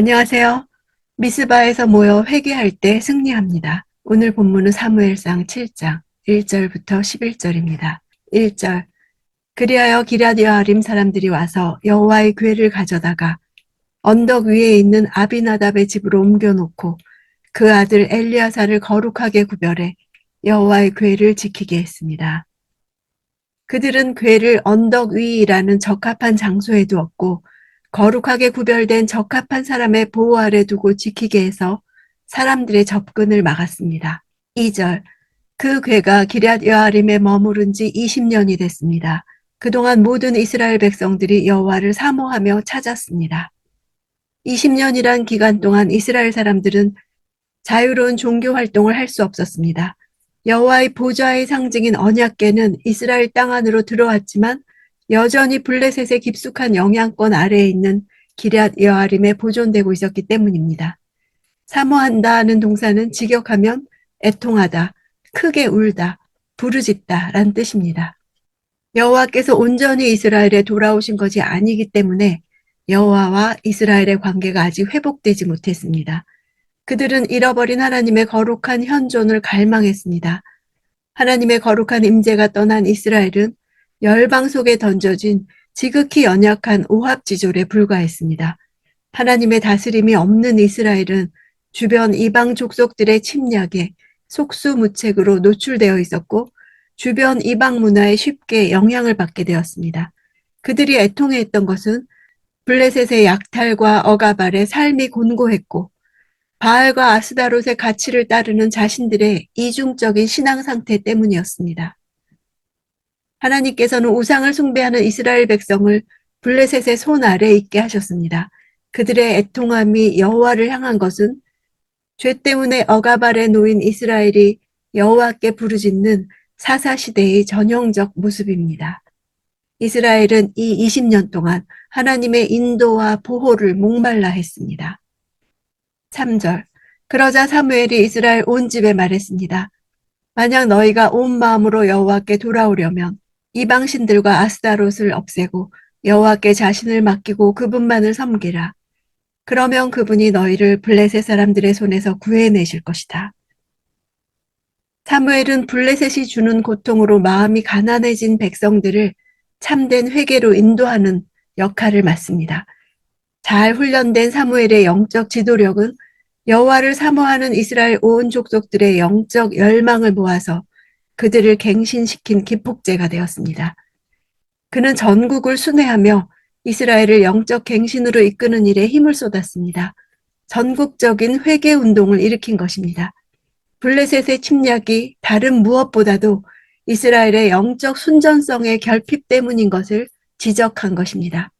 안녕하세요. 미스바에서 모여 회개할 때 승리합니다. 오늘 본문은 사무엘상 7장 1절부터 11절입니다. 1절 그리하여 기라디아림 사람들이 와서 여호와의 궤를 가져다가 언덕 위에 있는 아비나답의 집으로 옮겨놓고 그 아들 엘리야사를 거룩하게 구별해 여호와의 궤를 지키게 했습니다. 그들은 궤를 언덕 위라는 적합한 장소에 두었고 거룩하게 구별된 적합한 사람의 보호 아래 두고 지키게 해서 사람들의 접근을 막았습니다. 2절 그 궤가 기럇 여아림에 머무른 지 20년이 됐습니다. 그동안 모든 이스라엘 백성들이 여호와를 사모하며 찾았습니다. 20년이란 기간 동안 이스라엘 사람들은 자유로운 종교 활동을 할 수 없었습니다. 여호와의 보좌의 상징인 언약궤는 이스라엘 땅 안으로 들어왔지만 여전히 블레셋의 깊숙한 영향권 아래에 있는 기럇 여아림에 보존되고 있었기 때문입니다. 사모한다는 동사는 직역하면 애통하다, 크게 울다, 부르짖다 라는 뜻입니다. 여호와께서 온전히 이스라엘에 돌아오신 것이 아니기 때문에 여호와와 이스라엘의 관계가 아직 회복되지 못했습니다. 그들은 잃어버린 하나님의 거룩한 현존을 갈망했습니다. 하나님의 거룩한 임재가 떠난 이스라엘은 열방 속에 던져진 지극히 연약한 오합지졸에 불과했습니다. 하나님의 다스림이 없는 이스라엘은 주변 이방 족속들의 침략에 속수무책으로 노출되어 있었고 주변 이방 문화에 쉽게 영향을 받게 되었습니다. 그들이 애통해했던 것은 블레셋의 약탈과 억압 아래 삶이 곤고했고 바알과 아스다롯의 가치를 따르는 자신들의 이중적인 신앙 상태 때문이었습니다. 하나님께서는 우상을 숭배하는 이스라엘 백성을 블레셋의 손 아래 있게 하셨습니다. 그들의 애통함이 여호와를 향한 것은 죄 때문에 억압 아래 놓인 이스라엘이 여호와께 부르짖는 사사 시대의 전형적 모습입니다. 이스라엘은 이 20년 동안 하나님의 인도와 보호를 목말라 했습니다. 3절 그러자 사무엘이 이스라엘 온 집에 말했습니다. 만약 너희가 온 마음으로 여호와께 돌아오려면 이방신들과 아스다롯을 없애고 여호와께 자신을 맡기고 그분만을 섬기라. 그러면 그분이 너희를 블레셋 사람들의 손에서 구해내실 것이다. 사무엘은 블레셋이 주는 고통으로 마음이 가난해진 백성들을 참된 회개로 인도하는 역할을 맡습니다. 잘 훈련된 사무엘의 영적 지도력은 여호와를 사모하는 이스라엘 온 족속들의 영적 열망을 모아서 그들을 갱신시킨 기폭제가 되었습니다. 그는 전국을 순회하며 이스라엘을 영적 갱신으로 이끄는 일에 힘을 쏟았습니다. 전국적인 회개 운동을 일으킨 것입니다. 블레셋의 침략이 다른 무엇보다도 이스라엘의 영적 순전성의 결핍 때문인 것을 지적한 것입니다.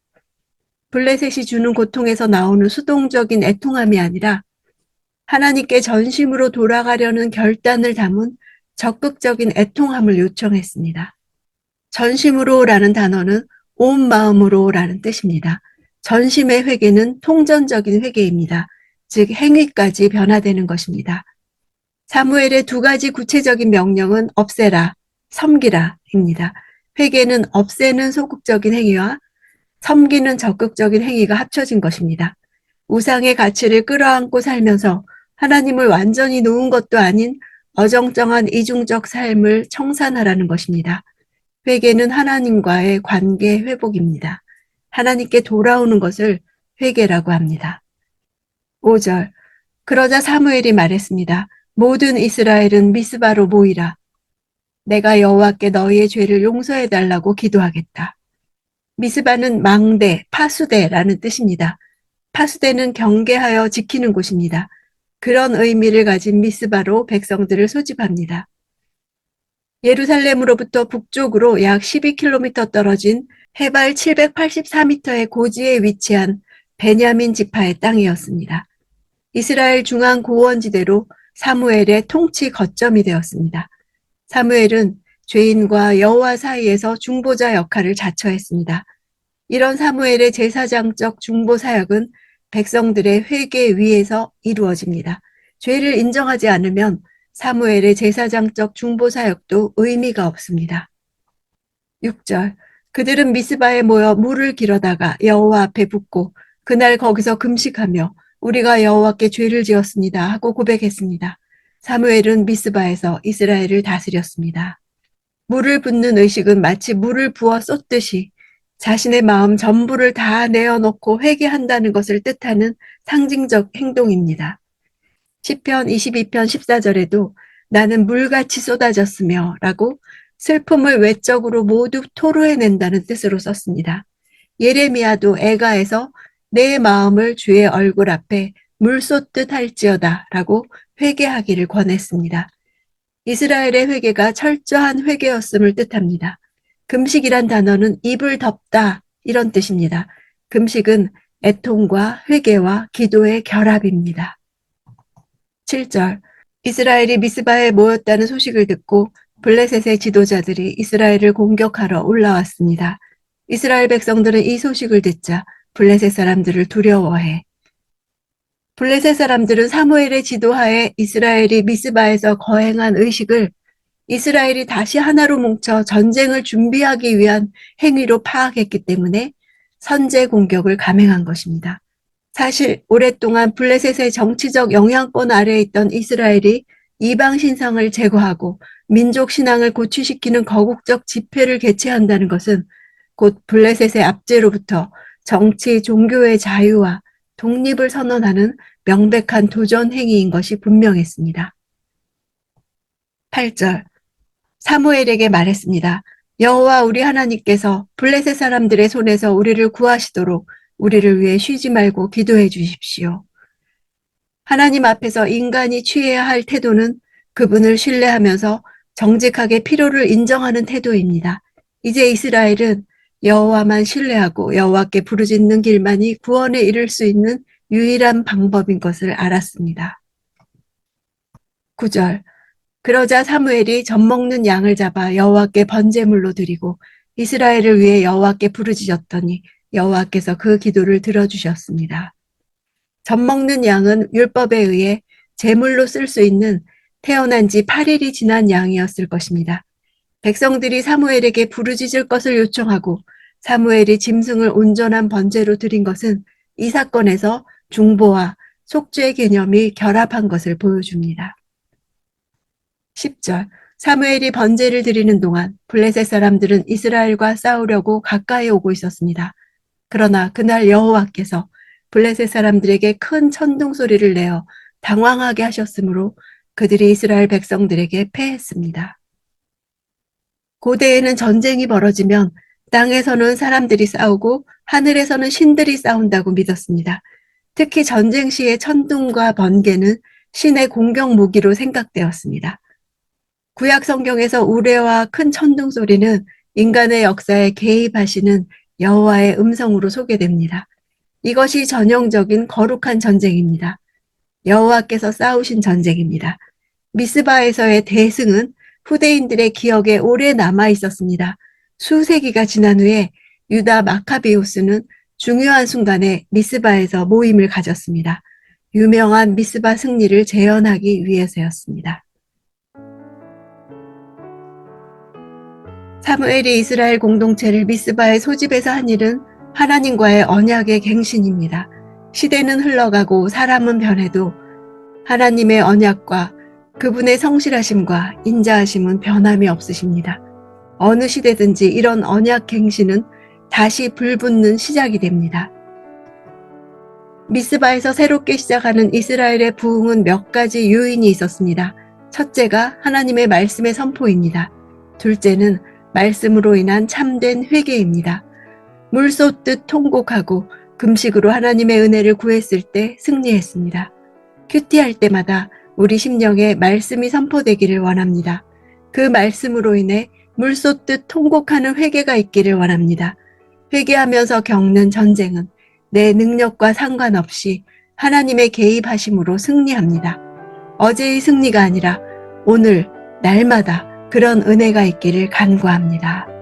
블레셋이 주는 고통에서 나오는 수동적인 애통함이 아니라 하나님께 전심으로 돌아가려는 결단을 담은 적극적인 애통함을 요청했습니다. 전심으로라는 단어는 온 마음으로라는 뜻입니다. 전심의 회개는 통전적인 회개입니다. 즉 행위까지 변화되는 것입니다. 사무엘의 두 가지 구체적인 명령은 없애라, 섬기라입니다. 회개는 없애는 소극적인 행위와 섬기는 적극적인 행위가 합쳐진 것입니다. 우상의 가치를 끌어안고 살면서 하나님을 완전히 놓은 것도 아닌 어정쩡한 이중적 삶을 청산하라는 것입니다. 회개는 하나님과의 관계 회복입니다. 하나님께 돌아오는 것을 회개라고 합니다. 5절 그러자 사무엘이 말했습니다. 모든 이스라엘은 미스바로 모이라. 내가 여호와께 너희의 죄를 용서해 달라고 기도하겠다. 미스바는 망대, 파수대라는 뜻입니다. 파수대는 경계하여 지키는 곳입니다. 그런 의미를 가진 미스바로 백성들을 소집합니다. 예루살렘으로부터 북쪽으로 약 12km 떨어진 해발 784m의 고지에 위치한 베냐민 지파의 땅이었습니다. 이스라엘 중앙 고원지대로 사무엘의 통치 거점이 되었습니다. 사무엘은 죄인과 여호와 사이에서 중보자 역할을 자처했습니다. 이런 사무엘의 제사장적 중보 사역은 백성들의 회개 위에서 이루어집니다. 죄를 인정하지 않으면 사무엘의 제사장적 중보 사역도 의미가 없습니다. 6절 그들은 미스바에 모여 물을 길어다가 여호와 앞에 붓고 그날 거기서 금식하며 우리가 여호와께 죄를 지었습니다 하고 고백했습니다. 사무엘은 미스바에서 이스라엘을 다스렸습니다. 물을 붓는 의식은 마치 물을 부어 쏟듯이 자신의 마음 전부를 다 내어놓고 회개한다는 것을 뜻하는 상징적 행동입니다. 시편 22편 14절에도 나는 물같이 쏟아졌으며 라고 슬픔을 외적으로 모두 토로해낸다는 뜻으로 썼습니다. 예레미야도 애가에서 내 마음을 주의 얼굴 앞에 물 쏟듯 할지어다 라고 회개하기를 권했습니다. 이스라엘의 회개가 철저한 회개였음을 뜻합니다. 금식이란 단어는 입을 덮다 이런 뜻입니다. 금식은 애통과 회개와 기도의 결합입니다. 7절 이스라엘이 미스바에 모였다는 소식을 듣고 블레셋의 지도자들이 이스라엘을 공격하러 올라왔습니다. 이스라엘 백성들은 이 소식을 듣자 블레셋 사람들을 두려워해. 블레셋 사람들은 사무엘의 지도하에 이스라엘이 미스바에서 거행한 의식을 이스라엘이 다시 하나로 뭉쳐 전쟁을 준비하기 위한 행위로 파악했기 때문에 선제 공격을 감행한 것입니다. 사실 오랫동안 블레셋의 정치적 영향권 아래에 있던 이스라엘이 이방 신상을 제거하고 민족 신앙을 고취시키는 거국적 집회를 개최한다는 것은 곧 블레셋의 압제로부터 정치, 종교의 자유와 독립을 선언하는 명백한 도전 행위인 것이 분명했습니다. 8절 사무엘에게 말했습니다. 여호와 우리 하나님께서 블레셋 사람들의 손에서 우리를 구하시도록 우리를 위해 쉬지 말고 기도해 주십시오. 하나님 앞에서 인간이 취해야 할 태도는 그분을 신뢰하면서 정직하게 필요를 인정하는 태도입니다. 이제 이스라엘은 여호와만 신뢰하고 여호와께 부르짖는 길만이 구원에 이를 수 있는 유일한 방법인 것을 알았습니다. 9절 그러자 사무엘이 젖 먹는 양을 잡아 여호와께 번제물로 드리고 이스라엘을 위해 여호와께 부르짖었더니 여호와께서 그 기도를 들어주셨습니다. 젖 먹는 양은 율법에 의해 제물로 쓸 수 있는 태어난 지 8일이 지난 양이었을 것입니다. 백성들이 사무엘에게 부르짖을 것을 요청하고 사무엘이 짐승을 온전한 번제로 드린 것은 이 사건에서 중보와 속죄 개념이 결합한 것을 보여줍니다. 10절 사무엘이 번제를 드리는 동안 블레셋 사람들은 이스라엘과 싸우려고 가까이 오고 있었습니다. 그러나 그날 여호와께서 블레셋 사람들에게 큰 천둥 소리를 내어 당황하게 하셨으므로 그들이 이스라엘 백성들에게 패했습니다. 고대에는 전쟁이 벌어지면 땅에서는 사람들이 싸우고 하늘에서는 신들이 싸운다고 믿었습니다. 특히 전쟁 시의 천둥과 번개는 신의 공격 무기로 생각되었습니다. 구약 성경에서 우레와 큰 천둥 소리는 인간의 역사에 개입하시는 여호와의 음성으로 소개됩니다. 이것이 전형적인 거룩한 전쟁입니다. 여호와께서 싸우신 전쟁입니다. 미스바에서의 대승은 후대인들의 기억에 오래 남아 있었습니다. 수세기가 지난 후에 유다 마카비우스는 중요한 순간에 미스바에서 모임을 가졌습니다. 유명한 미스바 승리를 재현하기 위해서였습니다. 사무엘이 이스라엘 공동체를 미스바에 소집해서 한 일은 하나님과의 언약의 갱신입니다. 시대는 흘러가고 사람은 변해도 하나님의 언약과 그분의 성실하심과 인자하심은 변함이 없으십니다. 어느 시대든지 이런 언약 갱신은 다시 불붙는 시작이 됩니다. 미스바에서 새롭게 시작하는 이스라엘의 부흥은 몇 가지 요인이 있었습니다. 첫째가 하나님의 말씀의 선포입니다. 둘째는 말씀으로 인한 참된 회개입니다. 물 쏟듯 통곡하고 금식으로 하나님의 은혜를 구했을 때 승리했습니다. 큐티할 때마다 우리 심령에 말씀이 선포되기를 원합니다. 그 말씀으로 인해 물 쏟듯 통곡하는 회개가 있기를 원합니다. 회개하면서 겪는 전쟁은 내 능력과 상관없이 하나님의 개입하심으로 승리합니다. 어제의 승리가 아니라 오늘, 날마다 그런 은혜가 있기를 간구합니다.